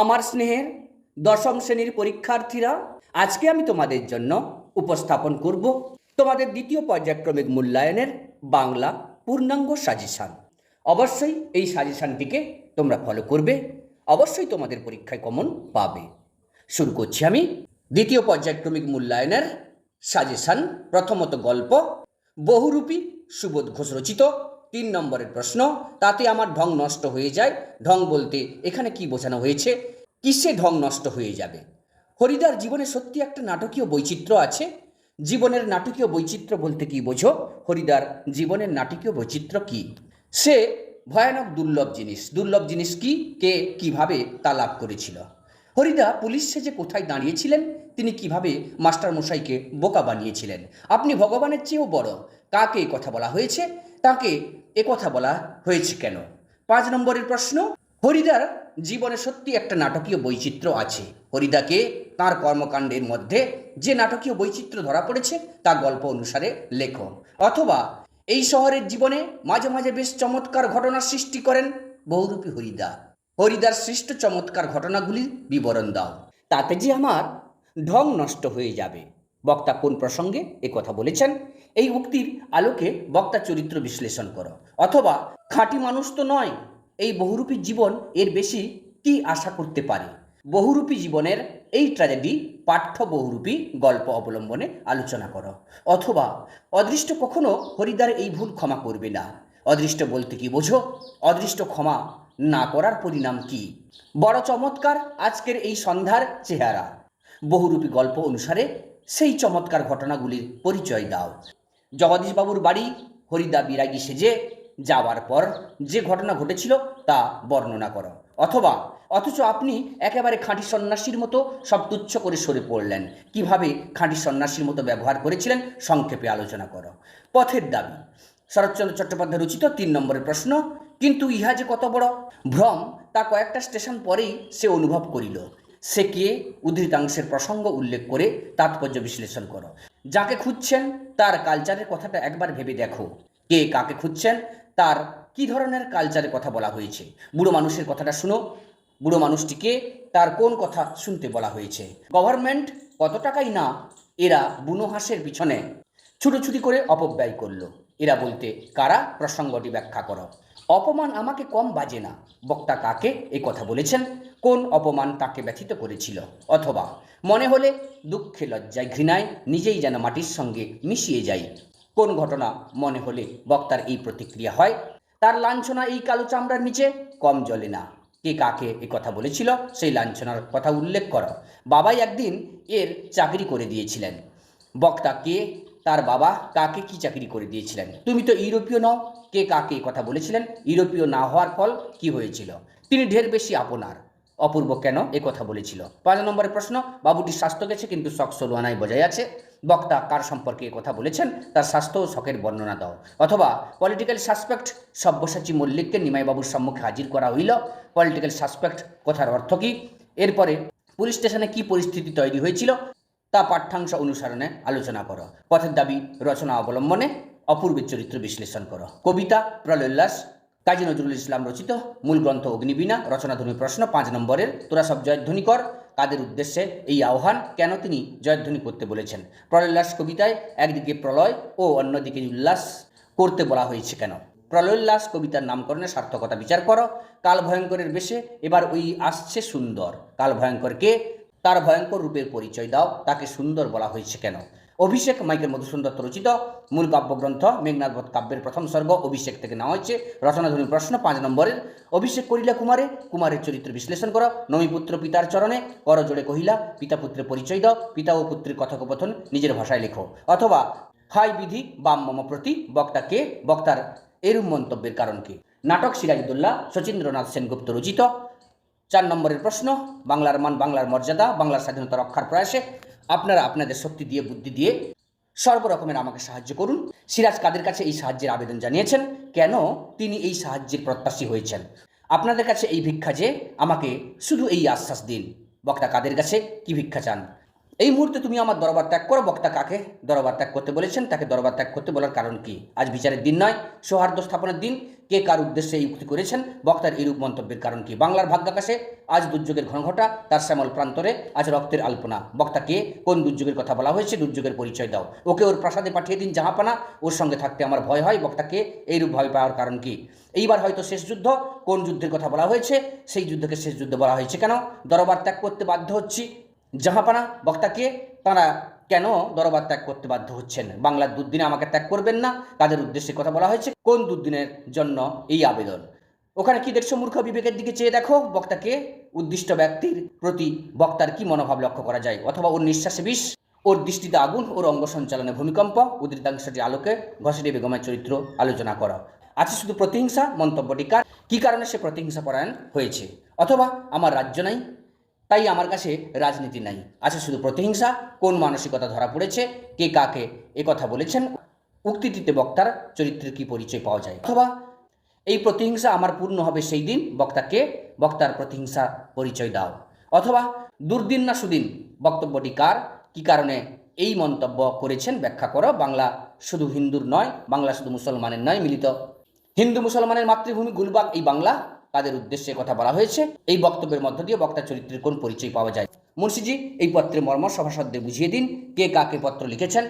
আমার স্নেহের দশম শ্রেণির পরীক্ষার্থীরা, আজকে আমি তোমাদের জন্য উপস্থাপন করব তোমাদের দ্বিতীয় পর্যায়ক্রমিক মূল্যায়নের বাংলা পূর্ণাঙ্গ সাজেশান। অবশ্যই এই সাজেশানটিকে তোমরা ফলো করবে, অবশ্যই তোমাদের পরীক্ষায় কমন পাবে। শুরু করছি আমি। দ্বিতীয় পর্যায়ক্রমিক মূল্যায়নের সাজেশান, প্রথমত গল্প, বহুরূপী সুবোধ ঘোষ রচিত তিন নম্বরের প্রশ্ন, তাতে আমার ঢং নষ্ট হয়ে যায়। ঢং বলতে এখানে কি বোঝানো হয়েছে? কিসে ঢং নষ্ট হয়ে যাবে? হরিদার জীবনে সত্যি একটা নাটকীয় বৈচিত্র্য আছে? জীবনের নাটকীয় বৈচিত্র্য বলতে কি বোঝো? হরিদার জীবনের নাটকীয় বৈচিত্র্য কি? সে ভয়ানক দুর্লভ জিনিস। দুর্লভ জিনিস কি? কে কীভাবে তা লাভ করেছিল? হরিদা পুলিশ সেজে কোথায় দাঁড়িয়েছিলেন? তিনি কীভাবে মাস্টারমশাইকে বোকা বানিয়েছিলেন? আপনি ভগবানের চেয়েও বড়। কাকে কথা বলা হয়েছে? তাকে কথা বলা হয়েছে কেন? পাঁচ নম্বরের প্রশ্ন, হরিদার জীবনে সত্যি একটা নাটকীয় বৈচিত্র্য আছে। হরিদাকে তার কর্মকাণ্ডের মধ্যে যে নাটকীয় বৈচিত্র্য ধরা পড়েছে, তা গল্প অনুসারে লেখো। অথবা, এই শহরের জীবনে মাঝে মাঝে বেশ চমৎকার ঘটনা সৃষ্টি করেন বহুরূপী হরিদা। হরিদার সৃষ্ট চমৎকার ঘটনাগুলির বিবরণ দাও। তাতে যে আমার ঢং নষ্ট হয়ে যাবে। বক্তা কোন প্রসঙ্গে কথা বলেছেন? এই উক্তির আলোকে বক্তা চরিত্র বিশ্লেষণ করো। অথবা, খাঁটি মানুষ তো নয়, এই বহুরূপী জীবন এর বেশি কি আশা করতে পারে? বহুরূপী জীবনের এই ট্র্যাজেডি পাঠ্য বহুরূপী গল্প অবলম্বনে আলোচনা করো। অথবা, অদৃষ্ট কখনো হরিদার এই ভুল ক্ষমা করবে না। অদৃষ্ট বলতে কি বোঝো? অদৃষ্ট ক্ষমা না করার পরিণাম কি? বড় চমৎকার আজকের এই সন্ধ্যার চেহারা। বহুরূপী গল্প অনুসারে সেই চমৎকার ঘটনাগুলির পরিচয় দাও। জগদীশবাবুর বাড়ি হরিদা বিরাগী সেজে যাওয়ার পর যে ঘটনা ঘটেছিল তা বর্ণনা করো। অথবা অথচ আপনি একেবারে খাঁটি সন্ন্যাসীর মতো সব তুচ্ছ করে সরে পড়লেন। কীভাবে খাঁটি সন্ন্যাসীর মতো ব্যবহার করেছিলেন সংক্ষেপে আলোচনা করো। পথের দাবি। শরৎচন্দ্র চট্টোপাধ্যায় রচিত তিন নম্বরের প্রশ্ন কিন্তু ইহা যে কত বড়? ভ্রম তা কয়েকটা স্টেশন পরেই সে অনুভব করিল। সে কে? উদ্ধৃতাংশের প্রসঙ্গ উল্লেখ করে তাৎপর্য বিশ্লেষণ করো। যাকে খুঁজছেন, তার কালচারের কথাটা একবার ভেবে দেখো। কে কাকে খুঁজছেন, তার কি ধরনের কালচারের কথা বলা হয়েছে? বুড়ো মানুষের কথাটা শুনো। বুড়ো মানুষটিকে তার কোন কথা শুনতে বলা হয়েছে? গভর্নমেন্ট কত টাকাই না, এরা বুনো হাঁসের পিছনে ছুটোছুটি করে অপব্যয় করল। এরা বলতে, কারা? প্রসঙ্গটি ব্যাখ্যা করো। অপমান আমাকে কম বাজে না। বক্তা কাকে? এই কথা বলেছেন। কোন অপমান তাকে ব্যথিত করেছিল? অথবা মনে হলে দুঃখে লজ্জায় ঘৃণায় নিজেই যেন মাটির সঙ্গে মিশিয়ে যাই। কোন ঘটনা মনে হলে বক্তার এই প্রতিক্রিয়া হয়? তার লাঞ্ছনা এই কালো চামড়ার নিচে কম জ্বলে না। কে কাকে এ কথা বলেছিল? সেই লাঞ্ছনার কথা উল্লেখ করো। বাবাই একদিন এর চাকরি করে দিয়েছিলেন। বক্তা কে? তার বাবা কাকে কি চাকরি করে দিয়েছিলেন? তুমি তো ইউরোপীয় নও। কে কাকে কথা বলেছিলেন? ইউরোপীয় না হওয়ার ফল কি হয়েছিল? তিনি ঢের বেশি আপনার। অপূর্ব কেন এ কথা বলেছিল? পাঁচ নম্বরের প্রশ্ন, বাবুটির স্বাস্থ্য গেছে কিন্তু শখ সলুয়ানায় বজায় আছে। বক্তা কার সম্পর্কে কথা বলেছেন? তার স্বাস্থ্য ও শখের বর্ণনা দাও। অথবা পলিটিক্যাল সাসপেক্ট সব্যসাচী মল্লিককে নিমাইবাবুর সম্মুখে হাজির করা হইল। পলিটিক্যাল সাসপেক্ট কথার অর্থ কী? এরপরে পুলিশ স্টেশনে কি পরিস্থিতি তৈরি হয়েছিল? তা পাঠ্যাংশ অনুসরণে আলোচনা করো। পথের দাবি রচনা অবলম্বনে। অপূর্বের চরিত্র বিশ্লেষণ করো। কবিতা প্রলয়োল্লাস কাজী নজরুল ইসলাম রচিত, মূল গ্রন্থ অগ্নিবীণা রচনাধ্বনি প্রশ্ন, পাঁচ নম্বরের, তোরা সব জয়ধ্বনি কর কাদের উদ্দেশ্যে এই আহ্বান, কেন তিনি জয়ধ্বনি করতে বলেছেন? প্রলয়োল্লাস কবিতায় একদিকে প্রলয় ও অন্যদিকে উল্লাস করতে বলা হয়েছে কেন? প্রলয়োল্লাস কবিতার নামকরণে সার্থকতা বিচার করো। কাল ভয়ঙ্করের বেশে, এবার ওই আসছে সুন্দর। কাল ভয়ঙ্করকে তার ভয়ঙ্কর রূপের পরিচয় দাও, তাকে সুন্দর বলা হয়েছে কেন? অভিষেক মাইকেল মধুসূদন দত্ত রচিত মূল কাব্যগ্রন্থ মেঘনাথ বধ কাব্যের প্রথম স্বর্গ, অভিষেক থেকে নেওয়া হয়েছে। রচনাধনী প্রশ্ন, পাঁচ নম্বরের, অভিষেক করিলা কুমারে, কুমারের চরিত্র বিশ্লেষণ করো। নমিপুত্র পিতার চরণে, কর জোড়ে কহিলা, পিতা পুত্রের পরিচয় দাও, পিতা ও পুত্রের কথোপকথন নিজের ভাষায় লেখো। অথবা, হাই বিধি বাম মম প্রতি, বক্তা কে, বক্তার এরূপ মন্তব্যের কারণ কি? নাটক সিরাজুদ্দোল্লা শচীন্দ্রনাথ সেনগুপ্ত রচিত। চার নম্বরের প্রশ্ন, বাংলার মান, বাংলার মর্যাদা, বাংলার স্বাধীনতা রক্ষার প্রয়াসে। আপনারা আপনাদের শক্তি দিয়ে, বুদ্ধি দিয়ে সর্বরকমের আমাকে সাহায্য করুন। সিরাজ কাদের কাছে এই সাহায্যের আবেদন জানিয়েছেন? কেন তিনি এই সাহায্যের প্রত্যাশী হয়েছেন? আপনাদের কাছে এই ভিক্ষা যে আমাকে শুধু এই আশ্বাস দিন। বক্তা কাদের কাছে কি ভিক্ষা চান? এই মুহূর্তে তুমি আমার দরবার ত্যাগ করো। বক্তা কাকে দরবার ত্যাগ করতে বলেছেন, তাকে দরবার ত্যাগ করতে বলার কারণ কি? আজ বিচারের দিন নয়, সৌহার্দ্য স্থাপনের দিন। কে কার উদ্দেশ্যে এই উক্তি করেছেন? বক্তার এইরূপ মন্তব্যের কারণ কি? বাংলার ভাগ্যাকাশে আজ দুর্যোগের ঘনঘটা, তার শ্যামল প্রান্তরে আজ রক্তের আলপনা। বক্তা কে? কোন দুর্যোগের কথা বলা হয়েছে? দুর্যোগের পরিচয় দাও। ওকে ওর প্রাসাদে পাঠিয়ে দিন জাহাপানা। ওর সঙ্গে থাকতে আমার ভয় হয়। বক্তাকে এইরূপ ভয় পাওয়ার কারণ কি? এইবার হয়তো শেষ যুদ্ধ। কোন যুদ্ধের কথা বলা হয়েছে? সেই যুদ্ধকে শেষ যুদ্ধ বলা হয়েছে কেন? দরবার ত্যাগ করতে বাধ্য হচ্ছি। জাহাপানা বক্তাকে তারা কেন দরবার ত্যাগ করতে বাধ্য হচ্ছেন? বাংলার দুর্দিনে আমাকে ত্যাগ করবেন না, তাদের উদ্দেশ্যে কথা বলা হয়েছে। কোন দুর্দিনের জন্য এই আবেদন? ওখানে কি দেখছ মূর্খ বিবেকের দিকে চেয়ে দেখো? বক্তাকে উদ্দিষ্ট ব্যক্তির প্রতি বক্তার কি মনোভাব লক্ষ্য করা যায়? অথবা ওর নিঃশ্বাসে বিষ, ওর দৃষ্টিতে আগুন, ওর অঙ্গ সঞ্চালনে ভূমিকম্প উদ্রিতাংশটি আলোকে ঘষেরি বেগমের চরিত্র আলোচনা করা। আছে শুধু প্রতিহিংসা, মন্তব্যটি কার? কী কারণে সে প্রতিহিংসা পরায়ণ হয়েছে? অথবা আমার রাজ্য নাই? তাই আমার কাছে রাজনীতি নাই। আছে শুধু প্রতিহিংসা, কোন মানসিকতা ধরা পড়েছে, কে কাকে এ কথা বলেছেন উক্তিটিতে বক্তার চরিত্রের কি পরিচয় পাওয়া যায়? অথবা এই প্রতিহিংসা আমার পূর্ণ হবে সেই দিন বক্তাকে বক্তার প্রতিহিংসা পরিচয় দাও। অথবা দুর্দিন না সুদিন, বক্তব্যটি কার? কি কারণে এই মন্তব্য করেছেন? ব্যাখ্যা করো। বাংলা শুধু হিন্দুর নয়, বাংলা শুধু মুসলমানের নয়, মিলিত। হিন্দু মুসলমানের মাতৃভূমি গুলবাগ, এই বাংলা তাদের উদ্দেশ্যে কথা বলা হয়েছে। এই বক্তব্যের মধ্য দিয়ে বক্তা চরিত্রের কোন পরিচয় পাওয়া যায়? মুন্সিজি, এই পত্রের মর্ম সভাসদদের বুঝিয়ে দিন। কে কাকে পত্র লিখেছেন?